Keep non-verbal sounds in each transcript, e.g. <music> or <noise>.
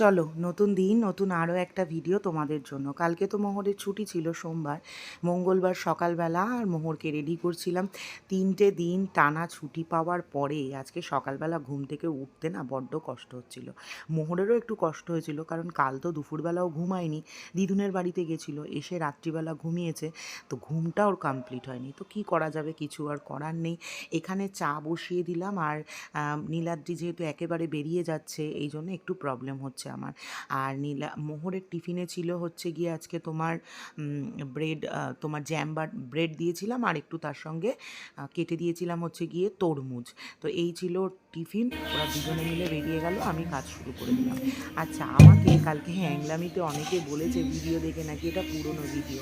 চলো, নতুন দিন, নতুন আরও একটা ভিডিও তোমাদের জন্য। কালকে তো মোহরের ছুটি ছিল সোমবার। মঙ্গলবার সকালবেলা আর মোহরকে রেডি করছিলাম। তিনটে দিন টানা ছুটি পাওয়ার পরে আজকে সকালবেলা ঘুম থেকে উঠতে না বড্ড কষ্ট হচ্ছিল। মোহরেরও একটু কষ্ট হয়েছিল কারণ কাল তো দুপুরবেলাও ঘুমায়নি। দিদুনের বাড়িতে গেছিল, এসে রাত্রিবেলা ঘুমিয়েছে। তো ঘুমটা ওর কমপ্লিট হয়নি। তো কি করা যাবে, কিছু আর করার নেই। এখানে চা বসিয়ে দিলাম আর নীলাদ্রি যেহেতু একেবারে বেরিয়ে যাচ্ছে, এই জন্য একটু প্রবলেম হচ্ছে। আমার। আর নীলা, মোহরের টিফিনে ছিল হচ্ছে গিয়ে আজকে তোমার ব্রেড তোমার জ্যাম বা ব্রেড দিয়েছিলাম আর একটু তার সঙ্গে কেটে দিয়েছিলাম হচ্ছে গিয়ে তরমুজ। তো এই ছিল টিফিন, ওরা দুজনে মিলে বেরিয়ে গেল, আমি কাজ শুরু করে দিলাম। আচ্ছা আমাকে কালকে হ্যাংলামিতে অনেকে বলেছে ভিডিও দেখে নাকি এটা পুরনো ভিডিও।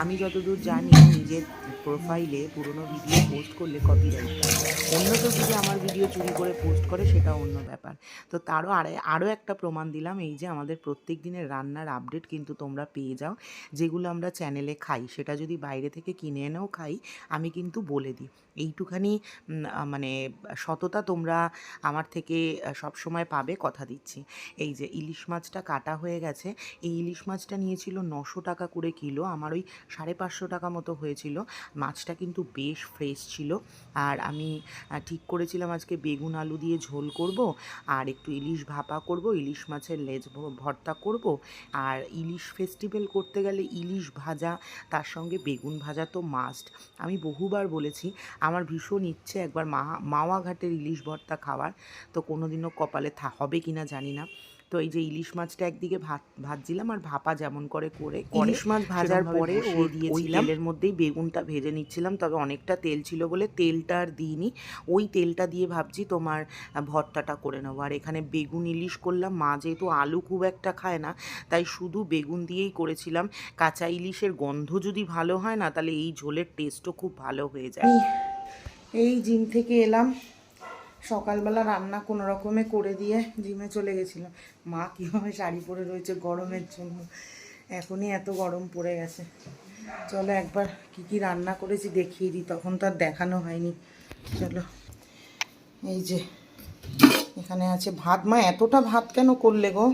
আমি যতদূর জানি, নিজের প্রোফাইলে পুরনো ভিডিও পোস্ট করলে কপিরাইট অন্য কেউ যদি আমার ভিডিও চুরি করে পোস্ট করে, সেটা অন্য ব্যাপার। তো তারও আর, আরও একটা প্রমাণ দিলাম, এই যে আমাদের প্রত্যেক দিনের রান্নার আপডেট কিন্তু তোমরা পেয়ে যাও, যেগুলো আমরা চ্যানেলে খাই। সেটা যদি বাইরে থেকে কিনে এনেও খাই, আমি কিন্তু বলে দিই। এইটুখানি মানে সততা তোমরা আমার থেকে সব সময় পাবে কথা দিচ্ছি। এই যে ইলিশ মাছটা কাটা হয়ে গেছে, এই ইলিশ মাছটা নিয়েছিল নশো টাকা করে কিলো, আমার ওই সাড়ে পাঁচশো টাকা মতো হয়েছিল। মাছটা কিন্তু বেশ ফ্রেশ ছিল। আর আমি ঠিক করেছিলাম আজকে বেগুন আলু দিয়ে ঝোল করব, আর একটু ইলিশ ভাপা করব, ইলিশ মাছের লেজ ভর্তা করব। আর ইলিশ ফেস্টিভ্যাল করতে গেলে ইলিশ ভাজা, তার সঙ্গে বেগুন ভাজা তো মাস্ট আমি বহুবার বলেছি, আমার ভীষণ ইচ্ছে একবার মা, মাওয়া ঘাটের ইলিশ ভর্তা খাওয়ার তো কোনোদিনও কপালে থা হবে কি না জানি না। তো এই যে ইলিশ মাছটা একদিকে ভাত ভাজছিলাম আর ভাপা যেমন করে করে ইলিশ মাছ ভাজার পরে ও দিয়েছিলাম। তেলের মধ্যেই বেগুনটা ভেজে নিচ্ছিলাম তবে অনেকটা তেল ছিল বলে তেলটা আর দিইনি। ওই তেলটা দিয়ে ভাবছি তোমার ভর্তাটা করে নেব। আর এখানে বেগুন ইলিশ করলাম মা যেহেতু আলু খুব একটা খায় না তাই শুধু বেগুন দিয়েই করেছিলাম। কাঁচা ইলিশের গন্ধ যদি ভালো হয় না তাহলে এই ঝোলের টেস্টও খুব ভালো হয়ে যায়। এই জিম থেকে এলাম। সকালবেলা রান্না কোনো রকমে করে দিয়ে জিমে চলে গেছিলাম। মা কীভাবে শাড়ি পরে রয়েছে গরমের জন্য? এখনই এত গরম পড়ে গেছে। চলো একবার কি কি রান্না করেছি দেখিয়ে দিই, তখন তো আর দেখানো হয়নি। চলো, এই যে এখানে আছে ভাত। মা, এতটা ভাত কেন করলে গো?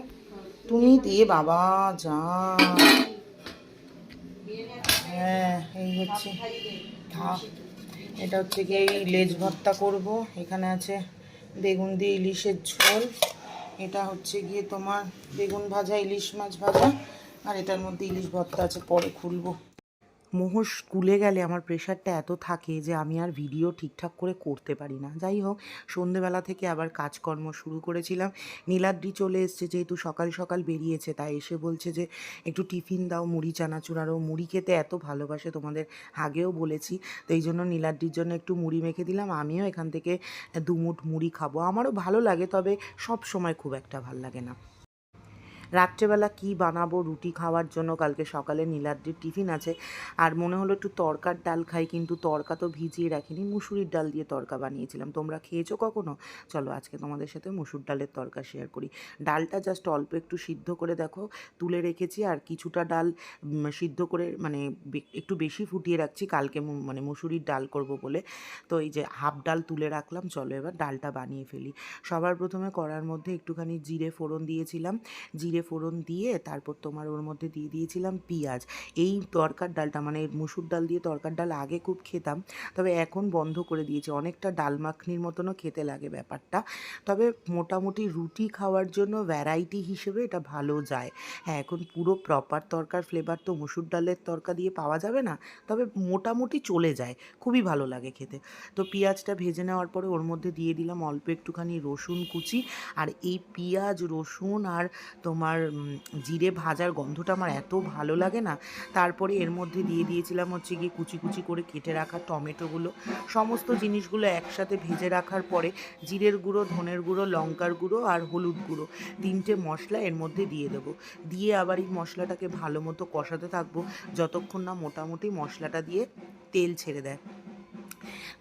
তুমি দিয়ে বাবা, যা। হ্যাঁ এই হচ্ছে। এটা হচ্ছে গিয়ে এই লেজ ভর্তা করব। এখানে আছে বেগুন দিয়ে ইলিশের ঝোল। এটা হচ্ছে গিয়ে তোমার বেগুন ভাজা, ইলিশ মাছ ভাজা, আর এটার মধ্যে ইলিশ ভর্তা আছে, পরে খুলবো। মোহর স্কুলে গেলে আমার প্রেশারটা এত থাকে যে আমি আর ভিডিও ঠিকঠাক করে করতে পারি না। যাই হোক, সন্ধেবেলা থেকে আবার কাজকর্ম শুরু করেছিলাম। নীলাদ্রি চলে এসছে যেহেতু সকাল সকাল বেরিয়েছে, তাই এসে বলছে যে একটু টিফিন দাও, মুড়ি, চানাচুর, আরও মুড়ি খেতে এত ভালোবাসে তোমাদের, আগেও বলেছি। তো এই জন্য নীলাদ্রির জন্য একটু মুড়ি মেখে দিলাম। আমিও এখান থেকে দুমুঠ মুড়ি খাব। আমারও ভালো লাগে, তবে সব সময় খুব একটা ভালো লাগে না। রাত্রেবেলা কি বানাবো রুটি খাওয়ার জন্য? কালকে সকালে নীলাদ্রির টিফিন আছে। আর মনে হলো একটু তরকার ডাল খাই, কিন্তু তরকা তো ভিজিয়ে রাখিনি, মুসুরির ডাল দিয়ে তরকা বানিয়েছিলাম। তোমরা খেয়েছো কখনো? চলো আজকে তোমাদের সাথে মুসুর ডালের তরকা শেয়ার করি। ডালটা জাস্ট অল্প একটু সিদ্ধ করে দেখো, তুলে রেখেছি আর কিছুটা ডাল সিদ্ধ করে মানে একটু বেশি ফুটিয়ে রাখছি। কালকে মানে মুসুরির ডাল করব বলে। তো এই যে হাফ ডাল তুলে রাখলাম, চলো এবার ডালটা বানিয়ে ফেলি। সবার প্রথমে কড়ার মধ্যে একটুখানি জিরে ফোড়ন দিয়েছিলাম। জিরে ফোড়ন দিয়ে তারপর তোমার ওর মধ্যে দিয়ে দিয়েছিলাম পেঁয়াজ। এই তরকার ডালটা মানে মুসুর ডাল দিয়ে তরকার ডাল আগে খুব খেতাম, তবে এখন বন্ধ করে দিয়েছি। অনেকটা ডাল মাখনির মতনও খেতে লাগে ব্যাপারটা। তবে মোটামুটি রুটি খাওয়ার জন্য ভ্যারাইটি হিসেবে এটা ভালো যায়। হ্যাঁ এখন পুরো প্রপার তরকার ফ্লেভার তো মুসুর ডালের তরকা দিয়ে পাওয়া যাবে না, তবে মোটামুটি চলে যায়। খুবই ভালো লাগে খেতে। তো পেঁয়াজটা ভেজে নেওয়ার পরে ওর মধ্যে দিয়ে দিলাম অল্প একটুখানি রসুন কুচি। আর এই পেঁয়াজ, রসুন আর তোমার উম, জিরে ভাজার গন্ধটা আমার এত ভালো লাগে না। তারপরে এর মধ্যে দিয়ে দিয়েছিলাম হচ্ছে গিয়ে কুচি কুচি করে কেটে রাখা টমেটোগুলো। সমস্ত জিনিসগুলো একসাথে ভেজে রাখার পরে জিরের গুঁড়ো ধনের গুঁড়ো লঙ্কার গুঁড়ো আর হলুদ গুঁড়ো তিনটে মশলা এর মধ্যে দিয়ে দেবো। দিয়ে আবার এই মশলাটাকে ভালো মতো কষাতে থাকব। যতক্ষণ না মোটামুটি মশলাটা দিয়ে তেল ছেড়ে দেয়।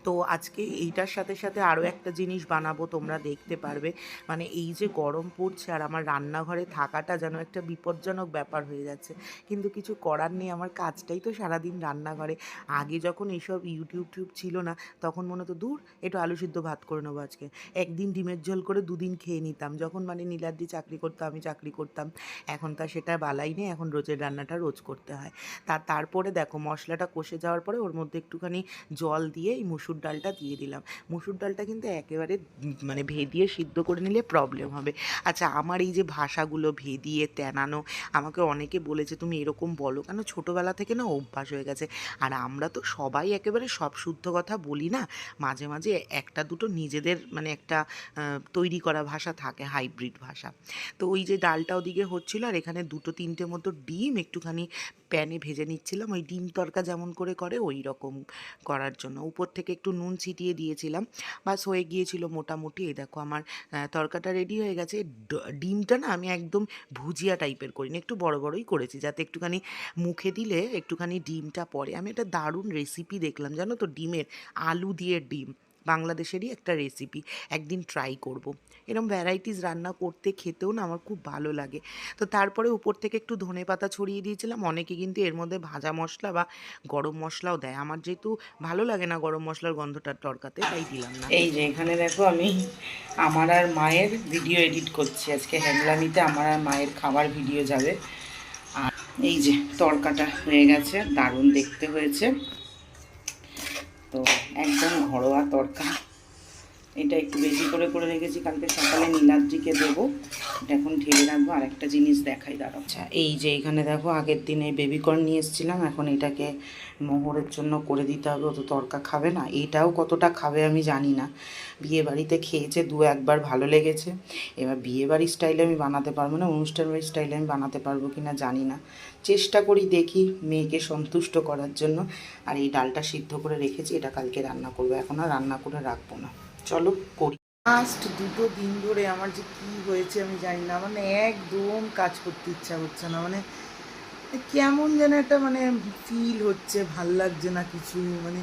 তো আজকে এইটার সাথে সাথে আরও একটা জিনিস বানাবো, তোমরা দেখতে পারবে। মানে এই যে গরম পড়ছে আর আমার রান্নাঘরে থাকাটা যেন একটা বিপজ্জনক ব্যাপার হয়ে যাচ্ছে। কিন্তু কিছু করার নেই, আমার কাজটাই তো সারাদিন রান্নাঘরে। আগে যখন এইসব ইউটিউব টিউব ছিল না, তখন মনে হতো, দূর, একটু আলু সিদ্ধ ভাত করে নেব আজকে। একদিন ডিমের ঝোল করে দুদিন খেয়ে নিতাম। যখন মানে নীলাদ্রি চাকরি করতো, আমি চাকরি করতাম। এখনকার সেটা বালাই নেই, এখন রোজের রান্নাটা রোজ করতে হয়। তা, তারপরে দেখো, মশলাটা কষে যাওয়ার পরে ওর মধ্যে একটুখানি জল দিয়ে এই মুসুর ডালটা দিয়ে দিলাম। মুসুর ডালটা কিন্তু একেবারে মানে ভেদিয়ে সিদ্ধ করে নিলে প্রবলেম হবে। আচ্ছা আমার এই যে ভাষাগুলো ভেদিয়ে তেনানো আমাকে অনেকে বলেছে, তুমি এরকম বলো কেন? ছোটোবেলা থেকে না অভ্যাস হয়ে গেছে। আর আমরা তো সবাই একেবারে সব শুদ্ধ কথা বলি না। মাঝে মাঝে একটা দুটো নিজেদের মানে একটা তৈরি করা ভাষা থাকে হাইব্রিড ভাষা। তো ওই যে ডালটা ওদিকে হচ্ছিল, আর এখানে দুটো তিনটে মতো ডিম একটুখানি প্যানে ভেজে নিচ্ছিলাম। ওই ডিম তরকা যেমন করে করে, ওই রকম করার জন্য। উপর থেকে একটু নুন ছিটিয়ে দিয়েছিলাম। বাস হয়ে গিয়েছিল মোটামুটি। এই দেখো আমার তরকাটা রেডি হয়ে গেছে। ডিমটা না আমি একদম ভুজিয়া টাইপের করিনি। একটু বড় বড়ই করেছি যাতে একটুখানি মুখে দিলে একটুখানি ডিমটা পরে আমি একটা দারুণ রেসিপি দেখলাম। জানো তো ডিমের, আলু দিয়ে ডিম। বাংলাদেশেরই একটা রেসিপি একদিন ট্রাই করব। এরকম ভ্যারাইটিস রান্না করতে, খেতেও না আমার খুব ভালো লাগে। তো তারপরে উপর থেকে একটু ধনে পাতা ছড়িয়ে দিয়েছিলাম, অনেকে কিন্তু এর মধ্যে ভাজা মশলা বা গরম মশলাও দেয়। আমার যেহেতু ভালো লাগে না গরম মশলার গন্ধটার তরকাতে তাই দিলাম না। এই যে এখানে দেখো আমি আমার আর মায়ের ভিডিও এডিট করছি। আজকে হ্যাংলামিতে আমার আর মায়ের খাবার ভিডিও যাবে। আর এই যে তরকাটা হয়ে গেছে, দারুণ দেখতে হয়েছে। তো একদম ঘরোয়া তরকা। এটা একটু বেশি করে করে রেখেছি, কালকে সকালে নীলাদ্রিকে দেবো। এটা এখন ঢেলে রাখব আর একটা জিনিস দেখাই, দাঁড়াও। আচ্ছা এই যে এখানে দেখো, আগের দিনে বেবিকর্ন নিয়ে এসেছিলাম, এখন এটাকে মোহরের জন্য করে দিতে হবে, ও তো তরকা খাবে না। এটাও কতটা খাবে আমি জানি না। বিয়ে বাড়িতে খেয়েছে, দু একবার ভালো লেগেছে। এবার বিয়ে বাড়ির স্টাইলে আমি বানাতে পারব না অনুষ্ঠান বাড়ির স্টাইলে আমি বানাতে পারব কি না জানি না। চেষ্টা করি দেখি মেয়েকে সন্তুষ্ট করার জন্য। আর এই ডালটা সিদ্ধ করে রেখেছি, এটা কালকে রান্না করব, এখন আর রান্না করে রাখব না। চলো করি। লাস্ট দুটো দিন ধরে আমার যে কি হয়েছে আমি জানি না। মানে একদম কাজ করতে ইচ্ছা হচ্ছে না। মানে কেমন যেন একটা মানে ফিল হচ্ছে, ভালো লাগছে না কিছু। মানে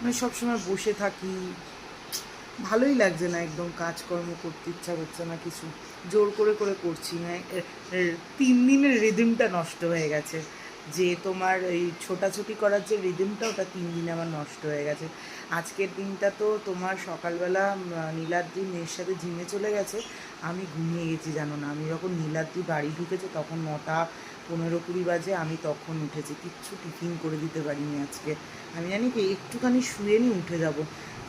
মানে সবসময় বসে থাকি। ভালোই লাগছে না একদম কাজকর্ম করতে ইচ্ছা করছে না কিছু। জোর করে করে করছি না। তিন দিনের রিদিমটা নষ্ট হয়ে গেছে। যে তোমার এই ছোটাছুটি করার যে রিদিমটা ওটা তিন দিনে আমার নষ্ট হয়ে গেছে। আজকের দিনটা তো তোমার সকালবেলা নীলাদ্রি মেয়ের সাথে জিমে চলে গেছে। আমি ঘুমিয়ে গেছি, জানো না। আমি যখন নীলাদ্রি বাড়ি ঢুকেছে, তখন নটা পনেরো কুড়ি বাজে আমি তখন উঠেছি। কিচ্ছু টিফিন করে দিতে পারিনি আজকে। আমি জানি কি, একটুখানি শুয়ে নিয়ে উঠে যাব।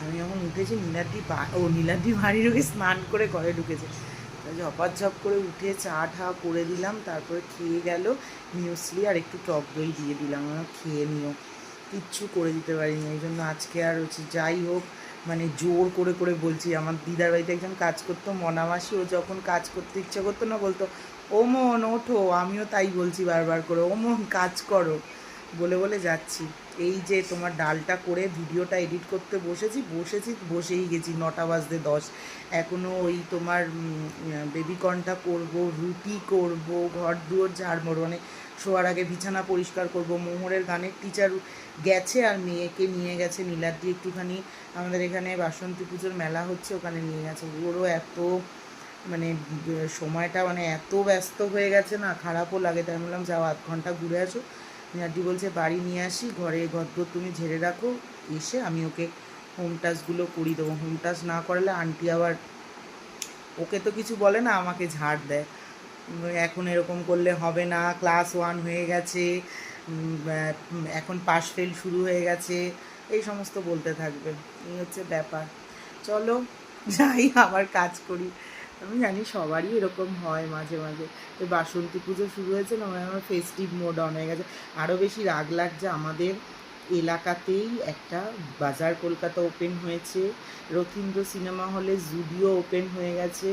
আমি যখন উঠেছি, নীলাদ্রি বা- ও নীলাদ্রি বাড়ি ঢুকে স্নান করে ঘরে ঢুকেছে। ঝপাঝপ করে উঠে চা ঠা করে দিলাম, তারপরে খেয়ে গেল মিউসলি, আর একটু টক দই দিয়ে দিলাম, আমার খেয়ে নিও। কিচ্ছু করে দিতে পারিনি, এই জন্য আজকে আর হচ্ছে যাই হোক মানে জোর করে করে বলছি, আমার দিদার বাড়িতে একজন কাজ করতো, মনামাসি, ও যখন কাজ করতে ইচ্ছে করতো না, বলতো ও মন ওঠো। আমিও তাই বলছি বারবার করে ও মন কাজ করো। বলে বলে যাচ্ছি। এই যে তোমার ডালটা করে ভিডিওটা এডিট করতে বসেছি বসেছি, বসেই গেছি নটা বাজতে দশ। এখনও ওই তোমার বেবিকর্নটা করব, রুটি করব, ঘর দুয়ার ঝাড়মোড় মানে শোয়ার আগে বিছানা পরিষ্কার করব। মোহরের গানের টিচার গেছে আর মেয়েকে নিয়ে গেছে, নীলাদ্রি একটুখানি। আমাদের এখানে বাসন্তী পুজোর মেলা হচ্ছে, ওখানে নিয়ে গেছে। ওরও এত মানে সময়টা মানে এত ব্যস্ত হয়ে গেছে না, খারাপও লাগে। তাই বললাম, যাও আধ ঘণ্টা ঘুরে আসো। নীলাদ্রি বলছে, বাড়ি নিয়ে আসি, ঘরে ঘরদোর তুমি ঝেড়ে রাখো, এসে আমি ওকে হোম টাচগুলো করি দেবো। হোম টাচ না করলে আন্টি আবার ওকে তো কিছু বলে না, আমাকে ঝাড় দেয়। এখন এরকম করলে হবে না ক্লাস ওয়ান হয়ে গেছে এখন পাস ফেল শুরু হয়ে গেছে, এই সমস্ত বলতে থাকবে। এই হচ্ছে ব্যাপার। চলো, যাই, আবার কাজ করি। আমি জানি সবারই এরকম হয় মাঝে মাঝে। এই বাসন্তী পুজো শুরু হয়েছে না মানে আমার ফেস্টিভ মোড অন হয়ে গেছে। আরও বেশি রাগ লাগছে আমাদের এলাকাতেই একটা বাজার কলকাতা ওপেন হয়েছে, রথীন্দ্র সিনেমা হলে জুডিও ওপেন হয়ে গেছে।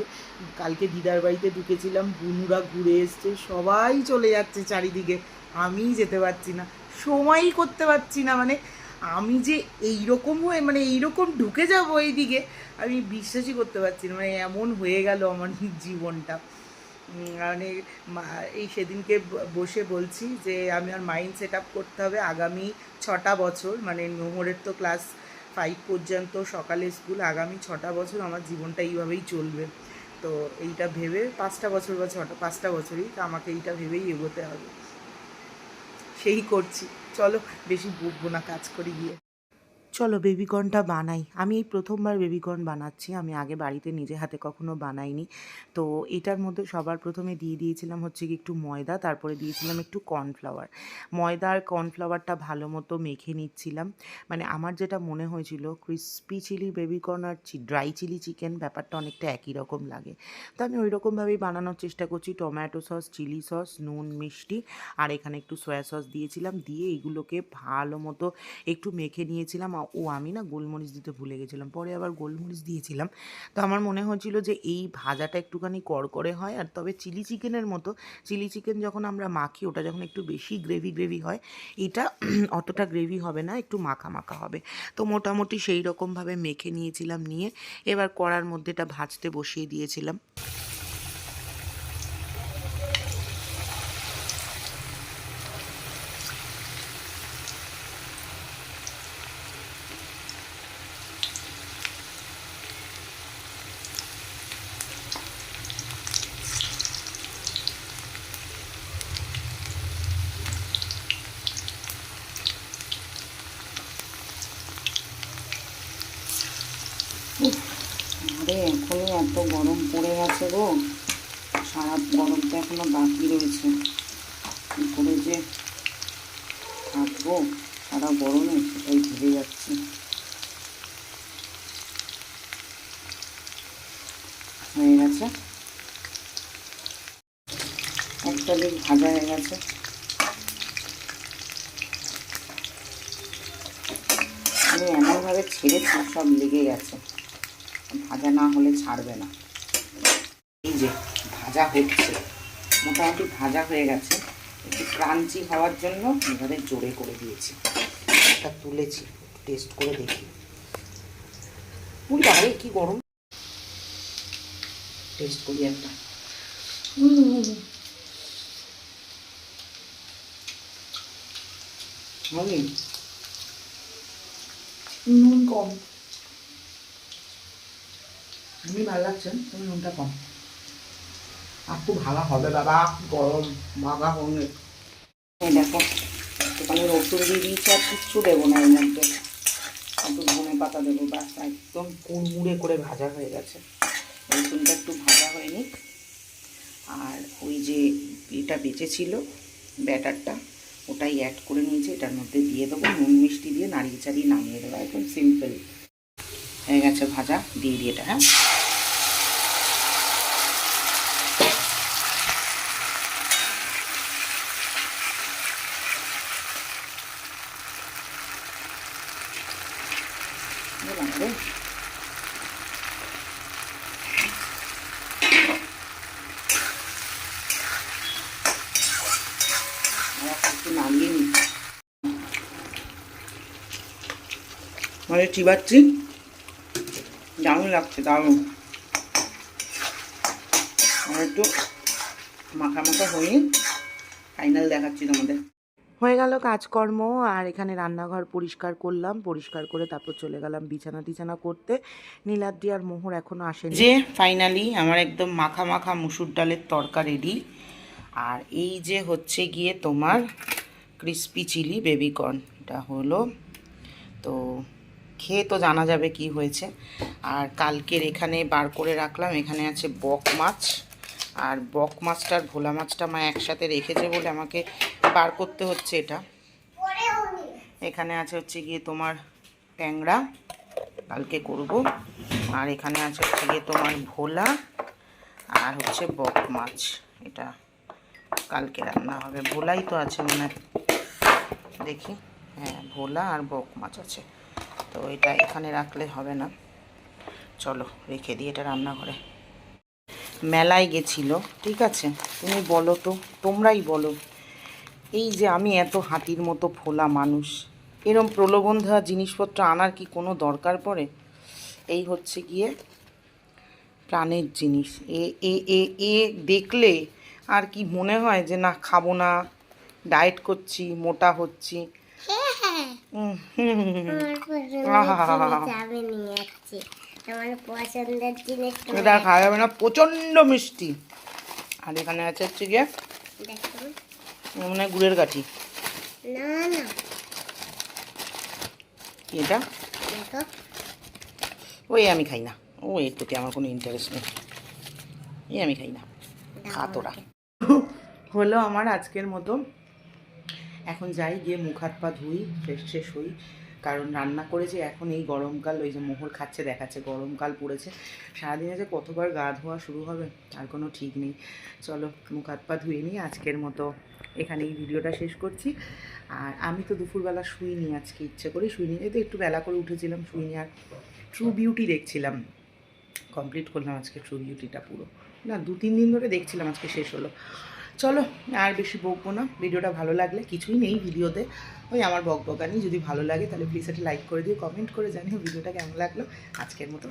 কালকে দিদার বাড়িতে ঢুকেছিলাম, বুনুরা ঘুরে এসছে, সবাই চলে যাচ্ছে চারিদিকে। আমিই যেতে পারছি না, সময়ই করতে পারছি না মানে আমি যে এইরকম হয়ে মানে এইরকম ঢুকে যাব এইদিকে, আমি বিশ্বাসই করতে পারছি না। মানে এমন হয়ে গেল আমার জীবনটা। মানে এই সেদিনকে বসে বলছি যে আমি আর মাইন্ড সেট আপ করতে হবে আগামী ছটা বছর। মানে মোহরের তো ক্লাস ফাইভ পর্যন্ত সকালে স্কুল, আগামী ছটা বছর আমার জীবনটা এইভাবেই চলবে। তো এইটা ভেবে পাঁচটা বছর বা ছটা, পাঁচটা বছরই তো আমাকে এইটা ভেবেই এগোতে হবে। সেই করছি। চলো বেশি বকবো না কাজ করে গিয়ে। চলো বেবিকর্নটা বানাই। আমি এই প্রথমবার বেবিকর্ন বানাচ্ছি। আমি আগে বাড়িতে নিজে হাতে কখনো বানাইনি। তো এটার মধ্যে সবার প্রথমে দিয়ে দিয়েছিলাম হচ্ছে কি একটু ময়দা, তারপরে দিয়েছিলাম একটু কর্নফ্লাওয়ার। ময়দা আর কর্নফ্লাওয়ারটা ভালো মতো মেখে নিচ্ছিলাম। মানে আমার যেটা মনে হয়েছিল, crispy chilli baby corn dry chilli chilli chicken ব্যাপারটা অনেকটা একই রকম লাগে। তো আমি ওই রকমভাবেই বানানোর চেষ্টা করছি। টমেটো সস, চিলি সস, নুন, মিষ্টি আর এখানে একটু সয়া সস দিয়েছিলাম। দিয়ে এগুলোকে ভালো মতো একটু মেখে নিয়েছিলাম। ও আমি না গোলমরিচ দিতে ভুলে গেছিলাম, পরে আবার গোলমরিচ দিয়েছিলাম। তো আমার মনে হচ্ছিল যে এই ভাজাটা একটুখানি কড়কড়ে হয়, আর তবে চিলি চিকেনের মতো, চিলি চিকেন যখন আমরা মাখি ওটা যখন একটু বেশি গ্রেভি গ্রেভি হয়, এটা <clears throat> অতটা গ্রেভি হবে না, একটু মাখা মাখা হবে। তো মোটামুটি সেই রকমভাবে মেখে নিয়েছিলাম নিয়ে, এবার কড়ার মধ্যে এটা ভাজতে বসিয়ে দিয়েছিলাম আরে এত গরম পড়ে গেছে গো। সারা গরমটা এখনও বাকি রয়েছে। কী করে যে থাকব? সারা গরমে সেটাই ভেবে যাচ্ছি। হয়ে গেছে? একটা দিক ভাজা হয়ে গেছে। আমি এমনভাবে ছেড়েছি, সব লেগে গেছে। ভাজা না হলে ছাড়বে না। এই যে ভাজা হচ্ছে, মোটামুটি ভাজা হয়ে গেছে। একটু ক্রাঞ্চি হওয়ার জন্য এবারে জোরে করে দিয়েছি। এটা তুলেছি, টেস্ট করে দেখি। বাবারে, কি গরম। টেস্ট করি একটা। নুন কম। এমনি ভালো লাগছেন তুমি নুনটা কম। আর খুব ভালো হবে বাবা গরম মাগা এই দেখো, একটুখানি রসুন দিয়ে দিয়েছি, আর কিচ্ছু দেবো না এর মধ্যে। একটু ধনে পাতা দেবো, ব্যাস, একদম কুড়মুড়ে করে ভাজা হয়ে গেছে। রসুনটা একটু ভাজা হয়নি আর ওই যে এটা বেঁচেছিল, ব্যাটারটা, ওটাই অ্যাড করে নিয়েছি, এটার মধ্যে দিয়ে দেবো, নুন মিষ্টি দিয়ে নাড়িয়ে চাড়িয়ে নামিয়ে দেবো, একদম সিম্পল হয়ে গেছে ভাজা, দিয়ে দিয়ে এটা হ্যাঁ? বুঝলাম রে। নামিয়ে নিই মানে চিবাচ্ছি দারুণ লাগছে, দারুণ আর একটু মাখা মাখা হয়ে ফাইনাল দেখাচ্ছি তোমাদের হয়ে গেল কাজকর্ম, আর এখানে রান্নাঘর পরিষ্কার করলাম, পরিষ্কার করে তারপর চলে গেলাম বিছানা টিছানা করতে। নীলাদ্রি আর মোহর এখনও আসেনি। যে ফাইনালি আমার একদম মাখা মাখা মুসুর ডালের তরকা রেডি আর এই যে হচ্ছে গিয়ে তোমার ক্রিস্পি চিলি বেবিকর্ন এটা হলো। তো খেয়ে তো জানা যাবে কি হয়েছে। আর কালকের এখানে বার করে রাখলাম, এখানে আছে বক মাছ। আর বক মাছটার ভোলা মাছটা মা একসাথে রেখেছে বলে আমাকে বার করতে হচ্ছে এটা। এখানে আছে হচ্ছে গিয়ে তোমার ট্যাংরা, কালকে করব। আর এখানে আছে হচ্ছে গিয়ে তোমার ভোলা আর হচ্ছে বক মাছ। এটা কালকে রান্না হবে। ভোলাই তো আছে মনে দেখি। হ্যাঁ ভোলা আর বক মাছ আছে। তো এটা এখানে রাখলে হবে না। চলো, রেখে দিই এটা রান্নাঘরে। মেলায় গেছিল, ঠিক আছে? তুমি বলো তো, তোমরাই বলো। এই যে আমি এত হাতির মতো ফোলা মানুষ এরম প্রলোভন দেওয়া জিনিসপত্র আনার কি কোনো দরকার পড়ে? এই হচ্ছে গিয়ে প্রাণের জিনিস। এ এ এ এ দেখলে আর কি মনে হয় যে না খাব না ডায়েট করছি মোটা হচ্ছি। এটা খাওয়া যাবে না প্রচণ্ড মিষ্টি। আর এখানে আছে হচ্ছে গিয়ে দেখো। মনে হয় গুড়ের কাঠি। না না। এটা? ওই আমি খাই না। ও এর প্রতি আমার কোনো ইন্টারেস্ট নেই। এই আমি খাই না। খা তোরা। হলো আমার আজকের মতো। এখন যাই গিয়ে মুখ হাত পা ধুই ফ্রেশ শেষ হই। কারণ রান্না করেছি এখন এই গরমকাল ওই যে মোহর খাচ্ছে দেখাচ্ছে গরমকাল পড়েছে। সারাদিনে যে কতবার গা ধোয়া শুরু হবে তার কোনো ঠিক নেই। চলো মুখ হাত পা ধুয়ে নিই আজকের মতো। এখানে এই ভিডিওটা শেষ করছি। আর আমি তো দুপুরবেলা শুইনি আজকে, ইচ্ছে করে শুইনি তো একটু বেলা করে উঠেছিলাম শুইনি আর ট্রু বিউটি দেখছিলাম। কমপ্লিট করলাম আজকে ট্রু বিউটিটা পুরো। না, দু, তিন দিন ধরে দেখছিলাম আজকে শেষ হলো। চলো, আর বেশি বকবো না। ভিডিওটা ভালো লাগলে, কিছুই নেই ভিডিওতে। ওই আমার বক বকানি যদি ভালো লাগে তাহলে প্লিজ একটা লাইক করে দিও কমেন্ট করে জানিও ভিডিওটা কেমন লাগল। আজকের মতো।